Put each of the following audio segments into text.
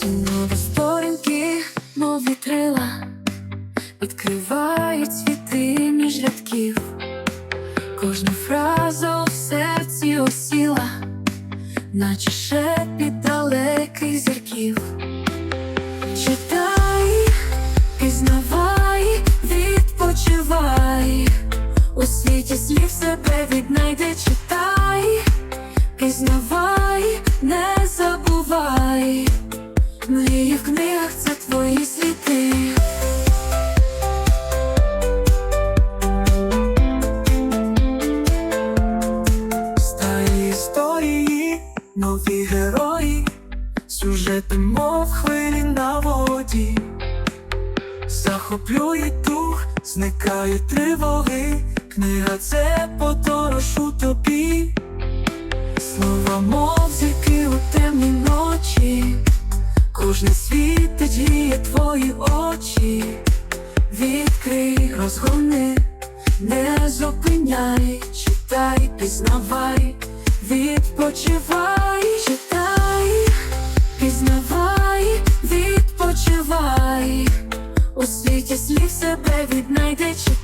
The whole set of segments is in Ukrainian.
Ці нові сторінки, мов вітрила, відкривають світи між рядків, кожна фраза в серці осіла, наче шепіт далеких зірків. Читай, пізнавай, відпочивай, у світі слів себе віднайде, читай, пізнавай, не забувай мрії в книгах це твої світи. Старі історії, нові герої, сюжети, мов хвилі на воді, захоплює дух, зникає тривоги, книга це подорож у тобі, слова, мов зірки у темній ночі, кожне світить гріє твої очі, відкрий, розгорни, не зупиняй, читай, пізнавай, відпочивай, читай, пізнавай, відпочивай, у світі слів себе віднайди, читай,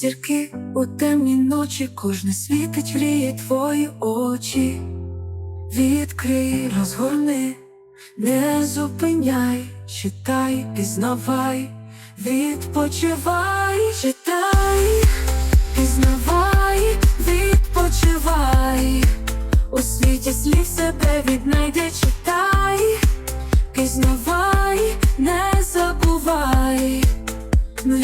зірки у темні ночі, кожне світить ріє твої очі. Відкрий, розгорни, не зупиняй, читай, пізнавай, відпочивай, читай, пізнавай, відпочивай, у світі слів себе віднайде, читай, пізнавай, не забувай. Ну